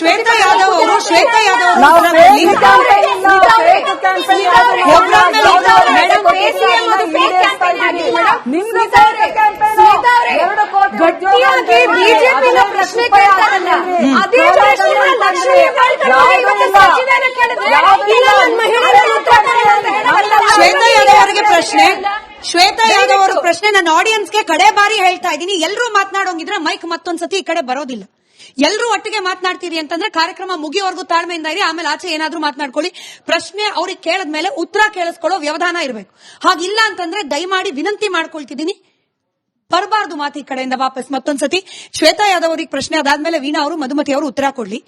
ಶ್ವೇತಾ ಯಾದವ್ ಅವರು ಶ್ವೇತಾ ಯಾದವ್ ಗಟ್ಟಿಯಾಗಿ ಬಿಜೆಪಿ ಪ್ರಶ್ನೆ ಕೇಳ್ತಾರಲ್ಲ ಅದೇ ಪ್ರಶ್ನೆ. ಲಕ್ಷ್ಮೀ. ಶ್ವೇತಾ ಯಾದವ್ ಅವರಿಗೆ ಪ್ರಶ್ನೆ ಶ್ವೇತಾ ಯಾದವ್ ಅವರ ಪ್ರಶ್ನೆ ನನ್ನ ಆಡಿಯನ್ಸ್ಗೆ ಕಡೆ ಬಾರಿ ಹೇಳ್ತಾ ಇದ್ದೀನಿ ಎಲ್ಲರೂ ಮಾತನಾಡೋಂಗಿದ್ರೆ ಮೈಕ್ ಮತ್ತೊಂದ್ಸತಿ ಈ ಕಡೆ ಬರೋದಿಲ್ಲ ಎಲ್ಲರೂ ಒಟ್ಟಿಗೆ ಮಾತನಾಡ್ತೀರಿ ಅಂತಂದ್ರೆ ಕಾರ್ಯಕ್ರಮ ಮುಗಿಯೋವರೆಗೂ ತಾಳ್ಮೆಯಿಂದ ಇರಿ, ಆಮೇಲೆ ಆಚೆ ಏನಾದ್ರೂ ಮಾತನಾಡ್ಕೊಳ್ಳಿ. ಪ್ರಶ್ನೆ ಅವ್ರಿಗೆ ಕೇಳದ್ಮೇಲೆ ಉತ್ತರ ಕೇಳಿಸ್ಕೊಳ್ಳೋ ವ್ಯವಧಾನ ಇರಬೇಕು. ಹಾಗಿಲ್ಲ ಅಂತಂದ್ರೆ ದಯಮಾಡಿ ವಿನಂತಿ ಮಾಡ್ಕೊಳ್ತಿದ್ದೀನಿ. ಬರಬಾರ್ದು ಮಾತು ಈ ಕಡೆಯಿಂದ ವಾಪಸ್ ಮತ್ತೊಂದ್ಸತಿ. ಶ್ವೇತಾ ಯಾದವ್ ಅವರಿಗೆ ಪ್ರಶ್ನೆ ಅದಾದ್ಮೇಲೆ ವೀಣಾ ಅವರು, ಮಧುಮತಿ ಅವರು ಉತ್ತರ ಕೊಡ್ಲಿ.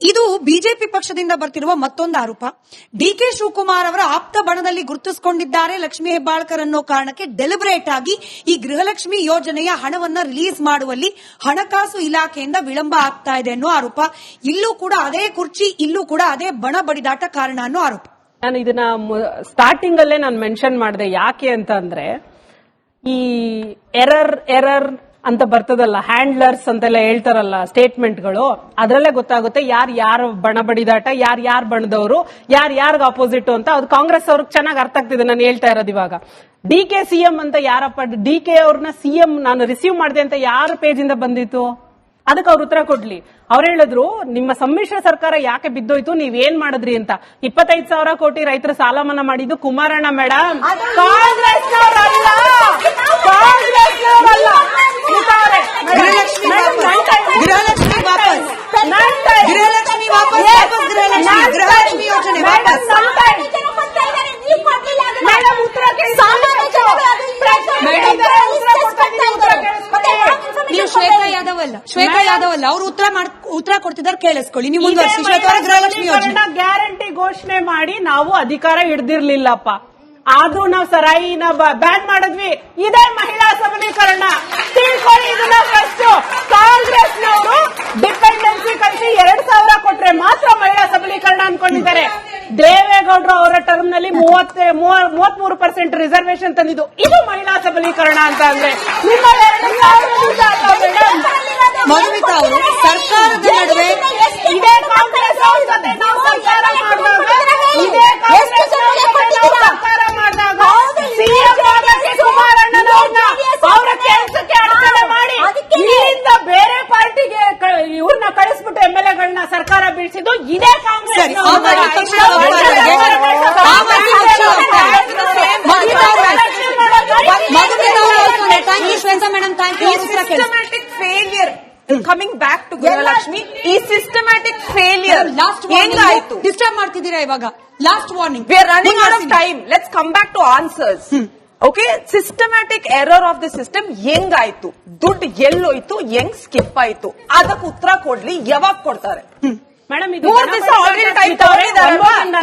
ಇದು ಬಿಜೆಪಿ ಪಕ್ಷದಿಂದ ಬರ್ತಿರುವ ಮತ್ತೊಂದು ಆರೋಪ. ಡಿ ಕೆ ಶಿವಕುಮಾರ್ ಅವರ ಆಪ್ತ ಬಣದಲ್ಲಿ ಗುರುತಿಸಿಕೊಂಡಿದ್ದಾರೆ ಲಕ್ಷ್ಮೀ ಹೆಬ್ಬಾಳ್ಕರ್ ಅನ್ನೋ ಕಾರಣಕ್ಕೆ ಡೆಲಿಬರೇಟ್ ಆಗಿ ಈ ಗೃಹಲಕ್ಷ್ಮಿ ಯೋಜನೆಯ ಹಣವನ್ನ ರಿಲೀಸ್ ಮಾಡುವಲ್ಲಿ ಹಣಕಾಸು ಇಲಾಖೆಯಿಂದ ವಿಳಂಬ ಆಗ್ತಾ ಇದೆ ಅನ್ನೋ ಆರೋಪ. ಇಲ್ಲೂ ಕೂಡ ಅದೇ ಕುರ್ಚಿ, ಇಲ್ಲೂ ಕೂಡ ಅದೇ ಬಣ ಬಡಿದಾಟ ಕಾರಣ ಅನ್ನೋ ಆರೋಪ. ನಾನು ಇದನ್ನ ಸ್ಟಾರ್ಟಿಂಗ್ ಅಲ್ಲೇ ನಾನು ಮೆನ್ಷನ್ ಮಾಡಿದೆ. ಯಾಕೆ ಅಂತ ಅಂದ್ರೆ ಈ ಎರರ್ ಎರರ್ ಅಂತ ಬರ್ತದಲ್ಲ ಹ್ಯಾಂಡ್ಲರ್ಸ್ ಅಂತೆಲ್ಲ ಹೇಳ್ತಾರಲ್ಲ ಸ್ಟೇಟ್ಮೆಂಟ್ಗಳು ಅದರಲ್ಲೇ ಗೊತ್ತಾಗುತ್ತೆ ಯಾರು ಯಾರು ಬಣ ಬಡಿದಾಟ ಯಾರು ಯಾರು ಬಣದವರು ಯಾರು ಯಾರ್ಗ ಅಪೋಸಿಟ್ ಅಂತ. ಅದು ಕಾಂಗ್ರೆಸ್ ಅವ್ರಿಗೆ ಚೆನ್ನಾಗಿ ಅರ್ಥ ಆಗ್ತಿದೆ ನಾನು ಹೇಳ್ತಾ ಇರೋದು ಇವಾಗ. ಡಿ ಕೆ ಸಿಎಂ ಅಂತ ಯಾರಪ್ಪ ಡಿ ಕೆ ಅವ್ರನ್ನ ಸಿಎಂ ನಾನು ರಿಸೀವ್ ಮಾಡಿದೆ ಅಂತ ಯಾರ ಪೇಜ್ ಇಂದ ಬಂದಿತ್ತು? ಅದಕ್ಕೆ ಅವ್ರ ಉತ್ತರ ಕೊಡ್ಲಿ. ಅವ್ರು ಹೇಳಿದ್ರು ನಿಮ್ಮ ಸಮ್ಮಿಶ್ರ ಸರ್ಕಾರ ಯಾಕೆ ಬಿದ್ದೋಯ್ತು ನೀವ್ ಏನ್ ಮಾಡಿದ್ರಿ ಅಂತ. ಇಪ್ಪತ್ತೈದು ಸಾವಿರ ಕೋಟಿ ರೈತರ ಸಾಲ ಮನ್ನಾ ಮಾಡಿದ್ದು ಕುಮಾರಣ್ಣ ಮೇಡಮ್ ಕಾಂಗ್ರೆಸ್ನವರಲ್ಲ ಕಾಂಗ್ರೆಸ್ನವರಲ್ಲ ಸ್ಮಿತಾ ಅವ್ರೆ, ಗೃಹಲಕ್ಷ್ಮಿ ಮೇಡಮ್, ವಾಪಸ್. ನನ್ time- ಗೃಹಲಕ್ಷ್ಮಿ ವಾಪಸ್. ಗೃಹಲಕ್ಷ್ಮಿ ವಾಪಸ್. ವಾಪಸ್ ಗೃಹಲಕ್ಷ್ಮಿ, ಗೃಹಲಕ್ಷ್ಮಿ ಯೋಜನೆ ವಾಪಸ್. ನೀವು ಶ್ವೇತಾ ಯಾದವ್ ಅಲ್ಲ ಶ್ವೇತಾ ಯಾದವ್ ಅಲ್ಲ ಅವ್ರು ಉತ್ತರ ಮಾಡ್ ಉತ್ತರ ಕೊಡ್ತಿದ್ದಾರೆ ಕೇಳಿಸ್ಕೊಳ್ಳಿ. ನೀವು ಮುಂದುವರಿಸಿ ಶ್ವೇತಾ ಅವರ ಗೃಹಲಕ್ಷ್ಮಿ ಯೋಜನೆ. ಗ್ಯಾರಂಟಿ ಘೋಷಣೆ ಮಾಡಿ ನಾವು ಅಧಿಕಾರ ಹಿಡ್ದಿರ್ಲಿಲ್ಲಪ್ಪ. ಆದ್ರೂ ನಾವು ಸರಾಯಿನ ಬ್ಯಾನ್ ಮಾಡಿದ್ವಿ. ಇದೇ ಮಹಿಳಾ ಸಬಲೀಕರಣ. ತಿಳ್ಕೊಳ್ಳಿ ಇದನ್ನ ಫಸ್ಟ್ ಕಾಂಗ್ರೆಸ್ನವರು ಡಿಪೆಂಡೆನ್ಸಿ ಕಳಿಸಿ ಎರಡ್ ಸಾವಿರ ಕೊಟ್ರೆ ಮಾತ್ರ ಮಹಿಳಾ ಸಬಲೀಕರಣ ಅನ್ಕೊಂಡಿದ್ದಾರೆ. ದೇವೇಗೌಡರು ಅವರ ಟರ್ಮ್ನಲ್ಲಿ ಮೂವತ್ತ ಮೂವತ್ ಮೂರು ಪರ್ಸೆಂಟ್ ರಿಸರ್ವೇಶನ್ ತಂದಿದ್ದು. ಇದು ಮಹಿಳಾ ಸಬಲೀಕರಣ ಅಂತ ಅಂದ್ರೆ ನಿಮ್ಮ ಸರ್ಕಾರದ ನಡುವೆ ಇದೇ ಕಾಂಗ್ರೆಸ್ ಇದೇ ಕಾಂಗ್ರೆಸ್ ಅವ್ರ ಜೊತೆ ನಾವು ಸರ್ಕಾರ ಮಾಡಿದಾಗ ಸಿಎಂ ಆಗಕ್ಕೆ ಕುಮಾರಣ್ಣನವ್ರನ್ನ ಅವರ ಕೆಲಸಕ್ಕೆ ಅಡಚಣೆ ಮಾಡಿ ಇಲ್ಲಿಂದ ಬೇರೆ ಪಾರ್ಟಿಗೆ ಇವ್ರನ್ನ ಕಳಿಸ್ಬಿಟ್ಟು ಎಂ ಎಲ್ ಎಗಳನ್ನ ಸರ್ಕಾರ ಬೀಳಿಸಿದ್ದು ಇದೇ ಕಾಂಗ್ರೆಸ್ ಸರಿ, ಆಮ್ ಆದ್ಮಿ ಪಕ್ಷದ ವಕ್ತಾರರಿಗೆ ಆಮ್ ಆದ್ಮಿ ಪಕ್ಷದ ವಕ್ತಾರರಿಗೆ ಮಧುಮಿತಾ ಅವರು ಮಧುಮಿತಾ ಅವರು madam thank you systematic failure coming back to Gruhalakshmi ಈ ಸಿಸ್ಟಮ್ಯಾಟಿಕ್ ಫೇಲಿಯರ್ ಲಾಸ್ಟ್ ಆಯ್ತು? ಡಿಸ್ಟರ್ಬ್ ಮಾಡ್ತಿದ್ದೀರಾ ಇವಾಗ? Last warning we are running out of time let's come back to answers okay systematic error of the system ಹೆಂಗಾಯ್ತು ದುಡ್ಡು ಎಲ್ಲೋಯ್ತು ಹೆಂಗ್ skip ಆಯ್ತು? ಅದಕ್ಕೆ ಉತ್ತರ ಕೊಡ್ಲಿ ಯಾವಾಗ ಕೊಡ್ತಾರೆ? ಮೇಡಮ್ ಇದು ಮೂರು ದಿವಸ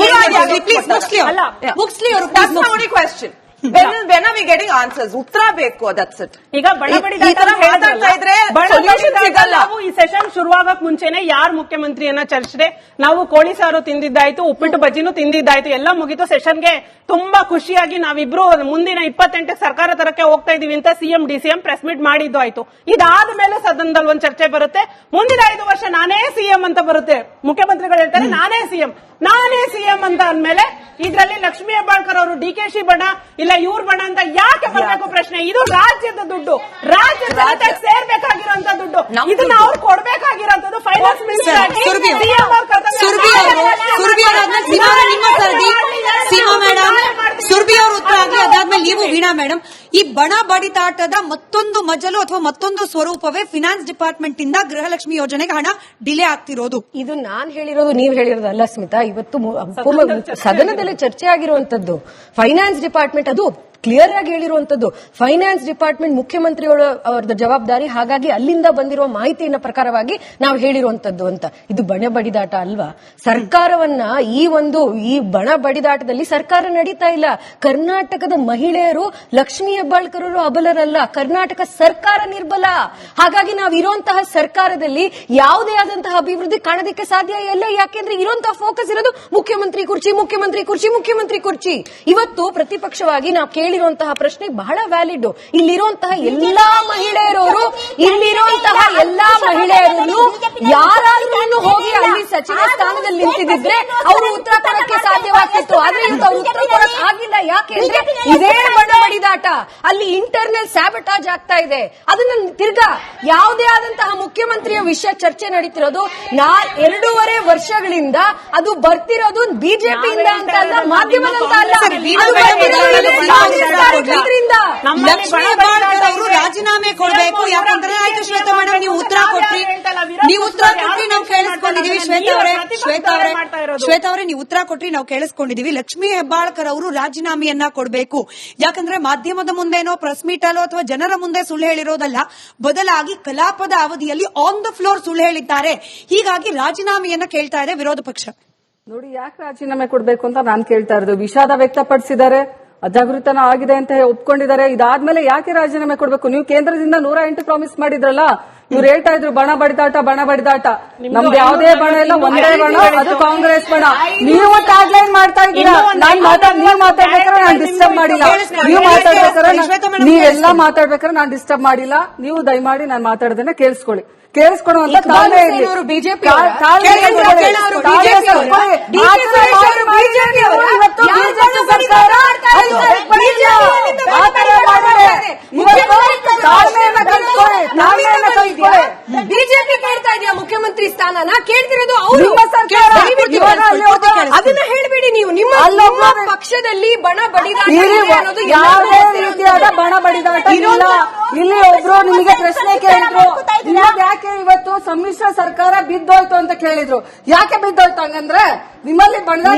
ಮುಗಿಸ್ಲಿ, please, ಮುಗಿಸ್ಲಿ ಅವ್ರು. ಅಲ್ಲ ಮುಗಿಸ್ಲಿ ಅವರು That's only V getting answers? ಉತ್ತರ ಬೇಕು ದಟ್ಸ್. ಈಗ ಬಡ ಬಡಿ ತರ ಮಾತಾಡ್ತಾ ಇದ್ರೆ solution ಸಿಗಲ್ಲ. ನಾವು ಈ ಸೆಷನ್ ಶುರುವಾಗಕ್ ಮುಂಚೆನೆ ಯಾರ್ ಮುಖ್ಯಮಂತ್ರಿಯನ್ನ ಚರ್ಚೆ ನಾವು ಕೋಳಿ ಸಾರು ತಿಂದಿದ್ದಾಯ್ತು ಉಪ್ಪಿಟ್ಟು ಬಜ್ಜಿನೂ ತಿಂದಿದ್ದಾಯ್ತು ಎಲ್ಲ ಮುಗಿತು ಸೆಷನ್ಗೆ ತುಂಬಾ ಖುಷಿಯಾಗಿ ನಾವಿಬ್ರು ಮುಂದಿನ ಇಪ್ಪತ್ತೆಂಟಕ್ಕೆ ಸರ್ಕಾರ ತರಕ್ಕೆ ಹೋಗ್ತಾ ಇದೀವಿ ಅಂತ ಸಿಎಂ ಡಿಸಿಎಂ ಪ್ರೆಸ್ ಮೀಟ್ ಮಾಡಿದ್ದು ಆಯ್ತು. ಇದಾದ ಮೇಲೆ ಸದನದಲ್ಲಿ ಒಂದ್ ಚರ್ಚೆ ಬರುತ್ತೆ. ಮುಂದಿನ ಐದು ವರ್ಷ ನಾನೇ ಸಿಎಂ ಅಂತ ಬರುತ್ತೆ. ಮುಖ್ಯಮಂತ್ರಿಗಳು ಹೇಳ್ತಾರೆ ನಾನೇ ಸಿಎಂ ನಾನೇ ಸಿಎಂ ಅಂತ ಅಂದ್ಮೇಲೆ ಇದ್ರಲ್ಲಿ ಲಕ್ಷ್ಮೀ ಹೆಬ್ಬಾಳ್ಕರ್ ಅವರು ಡಿ ಕೆ ಶಿ ಬಣ ಇಲ್ಲ ಇವ್ರ ಬಣ ಅಂತ ಯಾಕೆ ಬರಬೇಕು ಪ್ರಶ್ನೆ? ಇದು ರಾಜ್ಯದ ದುಡ್ಡು. ರಾಜ್ಯ ಜನತೆಗೆ ಸೇರ್ಬೇಕಾಗಿರುವಂತ ದುಡ್ಡು. ಇದನ್ನ. ಅವ್ರು ಕೊಡ್ಬೇಕಾಗಿರೋದು ಫೈನಾನ್ಸ್ ಮಿನಿಸ್ಟರ್ ಆಗಿ ಅವರು. ಉತ್ತರ ಆಗ್ಲಿ ಅದಾದ್ಮೇಲೆ ನೀವು ವೀಣಾ ಮೇಡಮ್. ಈ ಬಣ ಬಡಿತಾಟದ ಮತ್ತೊಂದು ಮಜಲು ಅಥವಾ ಮತ್ತೊಂದು ಸ್ವರೂಪವೇ ಫಿನಾನ್ಸ್ ಡಿಪಾರ್ಟ್ಮೆಂಟ್ ಇಂದ ಗೃಹಲಕ್ಷ್ಮಿ ಯೋಜನೆಗೆ ಹಣ ಡಿಲೇ ಆಗ್ತಿರೋದು. ಇದು ನಾನ್ ಹೇಳಿರೋದು ನೀವ್ ಹೇಳಿರೋದಲ್ಲ ಸ್ಮಿತಾ. ಇವತ್ತು ಸದನದಲ್ಲಿ ಚರ್ಚೆ ಆಗಿರುವಂತದ್ದು ಫೈನಾನ್ಸ್ ಡಿಪಾರ್ಟ್ಮೆಂಟ್ ಅದು globe ಕ್ಲಿಯರ್ ಆಗಿ ಹೇಳಿರುವಂತದ್ದು ಫೈನಾನ್ಸ್ ಡಿಪಾರ್ಟ್ಮೆಂಟ್ ಮುಖ್ಯಮಂತ್ರಿಗಳ, ಅವರದ ಜವಾಬ್ದಾರಿ, ಹಾಗಾಗಿ ಅಲ್ಲಿಂದ ಬಂದಿರುವ ಮಾಹಿತಿಯನ್ನ ಪ್ರಕಾರವಾಗಿ ನಾವು ಹೇಳಿರುವಂತದ್ದು ಅಂತ. ಇದು ಬಣ ಬಡಿದಾಟ ಅಲ್ವಾ? ಸರ್ಕಾರವನ್ನ ಈ ಒಂದು, ಈ ಬಣ ಬಡಿದಾಟದಲ್ಲಿ ಸರ್ಕಾರ ನಡೀತಾ ಇಲ್ಲ. ಕರ್ನಾಟಕದ ಮಹಿಳೆಯರು, ಲಕ್ಷ್ಮೀ ಹೆಬ್ಬಾಳ್ಕರರು ಅಬಲರಲ್ಲ. ಕರ್ನಾಟಕ ಸರ್ಕಾರ ನಿರ್ಬಲ. ಹಾಗಾಗಿ ನಾವು ಇರುವಂತಹ ಸರ್ಕಾರದಲ್ಲಿ ಯಾವುದೇ ಆದಂತಹ ಅಭಿವೃದ್ಧಿ ಕಾಣೋದಕ್ಕೆ ಸಾಧ್ಯ ಇಲ್ಲ. ಯಾಕೆಂದ್ರೆ ಇರುವಂತಹ ಫೋಕಸ್ ಇರೋದು ಮುಖ್ಯಮಂತ್ರಿ ಕುರ್ಚಿ ಮುಖ್ಯಮಂತ್ರಿ ಕುರ್ಚಿ ಮುಖ್ಯಮಂತ್ರಿ ಕುರ್ಚಿ. ಇವತ್ತು ಪ್ರತಿಪಕ್ಷವಾಗಿ ನಾವು ಕೇಳಿರುವಂತಹ ಪ್ರಶ್ನೆ ಬಹಳ ವ್ಯಾಲಿಡ್ ಇಲ್ಲಿರುವಂತಹ ಎಲ್ಲಾ ಮಹಿಳೆಯರವರು ಇಲ್ಲಿರುವಂತಹ ಎಲ್ಲಾ ಮಹಿಳೆಯರನ್ನು ಯಾರಾದ್ರೂ ಸ್ಥಾನದಲ್ಲಿ ನಿಂತಿದ್ರೆ ಅವರು ಉತ್ತರ ಕೊಡಕ್ಕೆ ಸಾಧ್ಯವಾಗ್ತಿತ್ತು. ಆದ್ರೆ ಇಂತ ಅವ್ರು ಉತ್ತರ ಕೊಡಕ್ ಆಗಿಲ್ಲ. ಯಾಕೆ ಅಂದ್ರೆ ಇದೇ ಬಡಿದಾಟ ಅಲ್ಲಿ ಇಂಟರ್ನಲ್ ಸ್ಯಾಬಟಾಜ್ ಆಗ್ತಾ ಇದೆ. ಅದನ್ನ ತಿರ್ಗಾ ಯಾವುದೇ ಆದಂತಹ ಮುಖ್ಯಮಂತ್ರಿಯ ವಿಷಯ ಚರ್ಚೆ ನಡೀತಿರೋದು ನಾ ಎರಡೂವರೆ ವರ್ಷಗಳಿಂದ ಅದು ಬರ್ತಿರೋದು ಬಿಜೆಪಿಯಿಂದ ಅಂತ ಅಲ್ಲ ಮಾಧ್ಯಮದಂತ ಅಲ್ಲ. ರಾಜೀನಾಮೆ ಕೊಡಬೇಕು ಯಾಕಂದ್ರೆ ಆಯ್ತು ಶ್ವೇತಾ ಮೇಡಮ್ ನೀವು ಉತ್ತರ ಕೊಟ್ರಿ. ನೀವು ಉತ್ತರ ಕೊಟ್ಟಿ ನಾವು ಕೇಳಿಸ್ಕೊಂಡಿದೀವಿ. ಶ್ವೇತಾ ಅವರೇ ಶ್ವೇತಾ ಅವರೇ ಶ್ವೇತಾ ಅವರೇ ನೀವು ಉತ್ತರ ಕೊಟ್ರಿ ನಾವು ಕೇಳಿಸ್ಕೊಂಡಿದೀವಿ. ಲಕ್ಷ್ಮೀ ಹೆಬ್ಬಾಳ್ಕರ್ ಅವರು ರಾಜೀನಾಮೆಯನ್ನ ಕೊಡಬೇಕು. ಯಾಕಂದ್ರೆ ಮಾಧ್ಯಮದ ಮುಂದೆನೋ ಪ್ರೆಸ್ ಮೀಟ್ ಅಲ್ಲೋ ಅಥವಾ ಜನರ ಮುಂದೆ ಸುಳ್ಳು ಹೇಳಿರೋದಲ್ಲ ಬದಲಾಗಿ ಕಲಾಪದ ಅವಧಿಯಲ್ಲಿ ಆನ್ ದ ಫ್ಲೋರ್ ಸುಳ್ಳು ಹೇಳಿದ್ದಾರೆ. ಹೀಗಾಗಿ ರಾಜೀನಾಮೆಯನ್ನ ಕೇಳ್ತಾ ಇದೆ ವಿರೋಧ ಪಕ್ಷ. ನೋಡಿ ಯಾಕೆ ರಾಜೀನಾಮೆ ಕೊಡ್ಬೇಕು ಅಂತ ನಾನು ಕೇಳ್ತಾ ಇರೋದು? ವಿಷಾದ ವ್ಯಕ್ತಪಡಿಸಿದ್ದಾರೆ. ಅಜಾಗೃತನ ಆಗಿದೆ ಅಂತ ಒಪ್ಕೊಂಡಿದ್ದಾರೆ. ಇದಾದ್ಮೇಲೆ ಯಾಕೆ ರಾಜೀನಾಮೆ ಕೊಡಬೇಕು? ನೀವು ಕೇಂದ್ರದಿಂದ ನೂರ ಎಂಟು ಪ್ರಾಮಿಸ್ ಮಾಡಿದ್ರಲ್ಲ ಇವ್ರು ಹೇಳ್ತಾ ಇದ್ರು ಬಣ ಬಡಿದಾಟ ಬಣ ಬಡಿದಾಟ. ನಮ್ದು ಯಾವುದೇ ಬಣ ಇಲ್ಲ ಒಂದೇ ಬಣ ಅದು ಕಾಂಗ್ರೆಸ್ ಬಣ. ನೀವು ಟ್ಯಾಗ್ಲೈನ್ ಮಾಡ್ತಾ ಇದ್ದೀರಾ? ನಾನ್ ಮಾತಾಡ್ ನೀವ್ ಮಾತಾಡ್ಬೇಕಾದ್ರೆ ನಾನ್ ಡಿಸ್ಟರ್ಬ್ ಮಾಡಿಲ್ಲ. ನೀವು ಮಾತಾಡ್ಬೇಕಾದ್ರೆ ನಾನ್- ನೀವೆಲ್ಲ ಮಾತಾಡ್ಬೇಕಾದ್ರೆ ನಾನ್ ಡಿಸ್ಟರ್ಬ್ ಮಾಡಿಲ್ಲ. ನೀವು ದಯಮಾಡಿ ನಾನ್ ಮಾತಾಡೋದನ್ನ ಕೇಳಿಸ್ಕೊಳ್ಳಿ. ಕೇಳಿಸ್ಕೊಳ್ಳುವಂತ ಇಕ್ಬಾಲ್ ತಾಳ್ಮೆ ಇರ್ಲಿ. ತಾಳ್ಮೆ ತಾಳ್ಮೆ ಬಿಜೆಪಿ ತಾಳ್ಮೆಯನ್ನ ಕಲ್ತ್ಕೊಳ್ಳಿ. ಕಲ್ತ್ಕೊಳ್ಳಿ. ಬಿಜೆಪಿ ಕೇಳ್ತಾ ಇದೆಯಾ ಮುಖ್ಯಮಂತ್ರಿ ಸ್ಥಾನನ ಕೇಳ್ತಿರೋದು ಅವರು. ಅದನ್ನ ಹೇಳ್ಬೇಡಿ ನೀವು. ನಿಮ್ಮ ಪಕ್ಷದಲ್ಲಿ ಬಣ ಬಡಿದಾಟ ಯಾವುದೇ. ರೀತಿಯಾದ ಬಣ ಬಡಿದಾಟ ಇಲ್ಲ. ಇಲ್ಲಿ ಒಬ್ರು ನಿಮಗೆ ಪ್ರಶ್ನೆ ಕೇಳಿದ್ರು. ಯಾಕೆ ಇವತ್ತು ಸಮ್ಮಿಶ್ರ ಸರ್ಕಾರ ಬಿದ್ದೋಯ್ತು ಅಂತ ಕೇಳಿದ್ರು? ಯಾಕೆ ಬಿದ್ದೋಯ್ತು ಹಂಗಂದ್ರೆ ನಿಮ್ಮಲ್ಲಿ ಬಣದಾಟ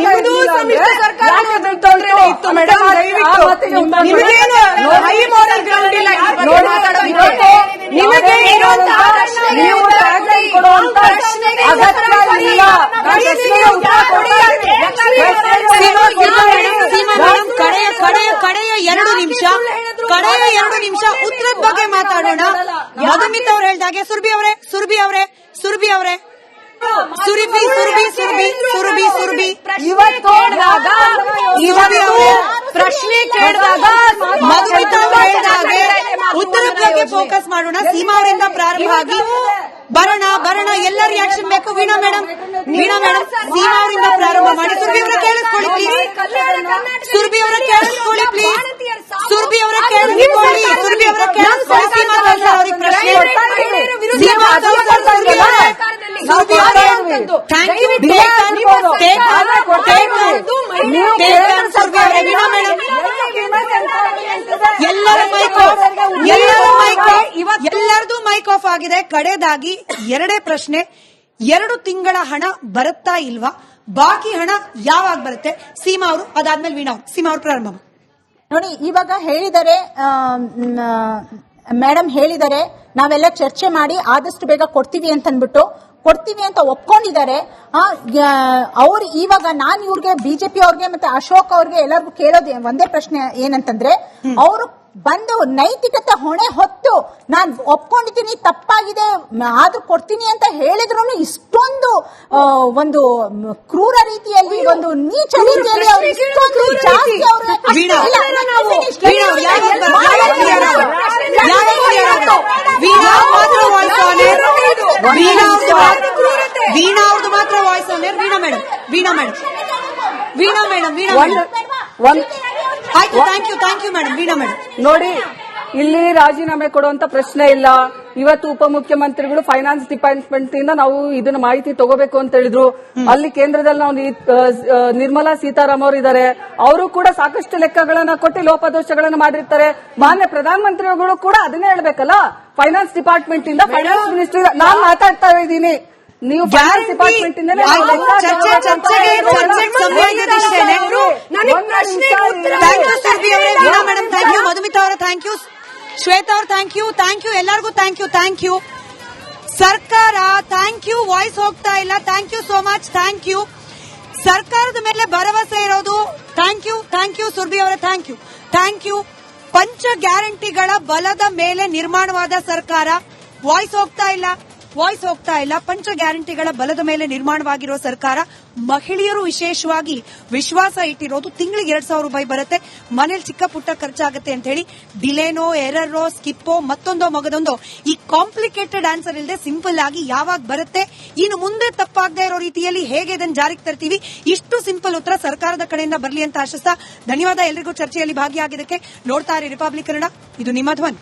ಉತ್ತರ ನೀವು ಉತ್ತರ. ಕೊಡುವಂತ ಅಗತ್ಯ ಉತ್ತರ ಇಲ್ಲ ಉತ್ತರ ಉತ್ತರ ಕಡೆಯ ಕಡೆಯ ಕಡೆಯ ಎರಡು ನಿಮಿಷ ಕಡೆಯ ಎರಡು ನಿಮಿಷ ಉತ್ತರದ ಬಗ್ಗೆ ಮಾತಾಡೋಣ. ಮಧುಮಿತ್ ಅವ್ರು ಹೇಳ್ದಾಗೆ ಸುರ್ಬಿ ಅವರೇ ಸುರ್ಬಿ ಅವರೇ ಸುರ್ಬಿ ಅವರೇ. ಸುರಭಿ ಸುರಭಿ ಸುರಭಿ ಸುರಭಿ ಸುರಭಿ. ಇವತ್ತು ಪ್ರಶ್ನೆ ಕೇಳಿದಾಗ ಮಧುಮಿತ್ ಅವ್ರು ಹೇಳ್ದಾಗೆ ಉತ್ತರದ ಬಗ್ಗೆ ಫೋಕಸ್ ಮಾಡೋಣ. ಸೀಮಾ ಅವರಿಂದ ಪ್ರಾರಂಭ ಆಗಿ ಬರೋಣ ಬರೋಣ. ಎಲ್ಲ ರಿಯಾಕ್ಷನ್ ಬೇಕು? ವೀಣಾ ಮೇಡಮ್ ವೀಣಾ ಮೇಡಮ್ ಸೀಮಾ ಅವರಿಂದ ಪ್ರಾರಂಭ ಮಾಡಿ. ಸುರ್ಬಿ ಅವರ ಕೇಳಿಸ್ಕೊಳ್ಳಿ ಪ್ಲೀಸ್ ಸುರ್ಬಿ ಅವರ ಕೇಳಿಸ್ಕೊಳ್ಳಿ ಪ್ಲೀಸ್ ಸುರ್ಬಿ ಅವರ ಕೇಳಿಸ್ಕೊಳ್ಳಿ ಸುರ್ಬಿ ಅವರ ಕೇಳಿಸ್ಕೊಳ್ಳಿ ಸೀಮಾ ಅವರಿಗೆ ಪ್ರಶ್ನೆ ಸೀಮಾ ಕಲ್ಸರ್ ಸುರ್ಬಿ ಅವರೇ ಸುರ್ಬಿ ಅವರೇ thank you take take take take Surbhi ಅವರೇ ವೀಣಾ ಮೇಡಮ್ ಎಲ್ಲರ ಮೈಕ್ ಆಫ್ ಎಲ್ಲರ ಮೈಕ್ ಆಫ್ ಎಲ್ಲರದು ಮೈಕ್ ಆಫ್ ಆಗಿದೆ ಕಡೆದಾಗಿ ಎರಡೇ ಪ್ರಶ್ನೆ ಎರಡು ತಿಂಗಳ ಹಣ ಬರುತ್ತಾ ಇಲ್ವಾ? ಬಾಕಿ ಹಣ ಯಾವಾಗ ಬರುತ್ತೆ? ಸೀಮಾ ಅವರು ಅದಾದ್ಮೇಲೆ ವೀಣಾ ಅವರು. ಸೀಮಾ ಅವರು ಪ್ರಾರಂಭ. ನೋಡಿ ಇವಾಗ ಹೇಳಿದರೆ ಮೇಡಮ್ ಹೇಳಿದರೆ ನಾವೆಲ್ಲ ಚರ್ಚೆ ಮಾಡಿ ಆದಷ್ಟು ಬೇಗ ಕೊಡ್ತೀವಿ ಅಂತ ಅಂದ್ಬಿಟ್ಟು ಕೊಡ್ತೀವಿ ಅಂತ ಒಪ್ಕೊಂಡಿದ್ದಾರೆ. ಅವ್ರು ಇವಾಗ ನಾನು ಇವ್ರಿಗೆ ಬಿಜೆಪಿ ಅವ್ರಿಗೆ ಮತ್ತೆ ಅಶೋಕ್ ಅವ್ರಿಗೆ ಎಲ್ಲರಿಗೂ ಕೇಳೋದು ಒಂದೇ ಪ್ರಶ್ನೆ ಏನಂತಂದ್ರೆ ಅವರು ಬಂದು ನೈತಿಕತೆ ಹೊಣೆ ಹೊತ್ತು ನಾನು ಒಪ್ಕೊಂಡಿದ್ದೀನಿ ತಪ್ಪಾಗಿದೆ ಆದ್ರೂ ಕೊಡ್ತೀನಿ ಅಂತ ಹೇಳಿದ್ರು ಇಷ್ಟೊಂದು ಒಂದು ಕ್ರೂರ ರೀತಿಯಲ್ಲಿ ಒಂದು ನೀಚ ರೀತಿಯಲ್ಲಿ ಅವ್ರು ಇಷ್ಟೊಂದು ಜಾಸ್ತಿ ವೀಣಾ ಅವ್ರದ್ದು ಮಾತ್ರ- voice on Veena madam Veena madam Veena madam Veena madam ಒಂದ್ ಆಯ್ತು thank you thank you madam Veena madam ನೋಡಿ ಇಲ್ಲಿ ರಾಜೀನಾಮೆ ಕೊಡುವಂತ ಪ್ರಶ್ನೆ ಇಲ್ಲ. ಇವತ್ತು ಉಪಮುಖ್ಯಮಂತ್ರಿಗಳು ಫೈನಾನ್ಸ್ ಡಿಪಾರ್ಟ್ಮೆಂಟ್ ಇಂದ ನಾವು ಇದನ್ನ ಮಾಹಿತಿ ತಗೋಬೇಕು ಅಂತ ಹೇಳಿದ್ರು. ಅಲ್ಲಿ ಕೇಂದ್ರದಲ್ಲಿ ನಾವು ನಿರ್ಮಲಾ ಸೀತಾರಾಮ್ ಅವರು ಇದ್ದಾರೆ ಅವರು ಕೂಡ ಸಾಕಷ್ಟು ಲೆಕ್ಕಗಳನ್ನ ಕೊಟ್ಟು ಲೋಪದೋಷಗಳನ್ನ ಮಾಡಿರ್ತಾರೆ. ಮಾನ್ಯ ಪ್ರಧಾನಮಂತ್ರಿಗಳು ಕೂಡ ಅದನ್ನೇ ಹೇಳ್ಬೇಕಲ್ಲ? ಫೈನಾನ್ಸ್ ಡಿಪಾರ್ಟ್ಮೆಂಟ್ ಇಂದ ಫೈನಾನ್ಸ್ ಮಿನಿಸ್ಟರ್ ನಾನು ಮಾತಾಡ್ತಾ ಇದ್ದೀನಿ. ನೀವು ಚರ್ಚೆ ಚರ್ಚೆಗೆ ಚರ್ಚೆಗೆ ನನಗೆ ಪ್ರಶ್ನೆಗೆ ಉತ್ತರ ಥ್ಯಾಂಕ್ ಯು ಅವರೇ Veena madam thank you Madhumita ಅವರ ಥ್ಯಾಂಕ್ ಯು ಶ್ವೇತಾ ಅವ್ರ ಥ್ಯಾಂಕ್ ಯು ಥ್ಯಾಂಕ್ ಯು ಎಲ್ಲರಿಗೂ ಥ್ಯಾಂಕ್ ಯು ಥ್ಯಾಂಕ್ ಯು ಸರ್ಕಾರ ಥ್ಯಾಂಕ್ ಯು ವಾಯ್ಸ್ ಹೋಗ್ತಾ ಇಲ್ಲ thank you so much thank you ಸರ್ಕಾರದ ಮೇಲೆ ಭರವಸೆ ಇರೋದು thank you thank you Surbhi ಅವರೇ ಥ್ಯಾಂಕ್ ಯು ಥ್ಯಾಂಕ್ ಯು ಪಂಚ ಗ್ಯಾರಂಟಿಗಳ ಬಲದ ಮೇಲೆ ನಿರ್ಮಾಣವಾದ ಸರ್ಕಾರ ವಾಯ್ಸ್ ಹೋಗ್ತಾ ಇಲ್ಲ ವಾಯ್ಸ್ ಹೋಗ್ತಾ ಇಲ್ಲ. ಪಂಚ ಗ್ಯಾರಂಟಿಗಳ ಬಲದ ಮೇಲೆ ನಿರ್ಮಾಣವಾಗಿರೋ ಸರ್ಕಾರ ಮಹಿಳೆಯರು ವಿಶೇಷವಾಗಿ ವಿಶ್ವಾಸ ಇಟ್ಟಿರೋದು ತಿಂಗಳಿಗೆ ಎರಡ್ ಸಾವಿರ ರೂಪಾಯಿ ಬರುತ್ತೆ. ಮನೇಲಿ ಚಿಕ್ಕ ಪುಟ್ಟ ಖರ್ಚಾಗುತ್ತೆ ಅಂತ ಹೇಳಿ ಡಿಲೇನೋ ಎರರೋ ಸ್ಕಿಪ್ಪೋ, ಮತ್ತೊಂದೋ ಮಗದೊಂದೋ ಈ ಕಾಂಪ್ಲಿಕೇಟೆಡ್ ಆನ್ಸರ್ ಇಲ್ಲದೆ ಸಿಂಪಲ್ ಆಗಿ ಯಾವಾಗ ಬರುತ್ತೆ? ಇನ್ನು ಮುಂದೆ ತಪ್ಪಾಗದೇ ಇರೋ ರೀತಿಯಲ್ಲಿ ಹೇಗೆ ಇದನ್ನು ಜಾರಿಗೆ ತರ್ತೀವಿ? ಇಷ್ಟು ಸಿಂಪಲ್ ಉತ್ತರ ಸರ್ಕಾರದ ಕಡೆಯಿಂದ ಬರಲಿ ಅಂತ ಆಶಿಸ್ತಾ ಧನ್ಯವಾದ. ಎಲ್ರಿಗೂ ಚರ್ಚೆಯಲ್ಲಿ ಭಾಗಿಯಾಗಿದ್ದಕ್ಕೆ ನೋಡ್ತಾ ಇರಿ ರಿಪಬ್ಲಿಕ್ ಕನ್ನಡ ಇದು ನಿಮ್ಮ ಧ್ವನಿ.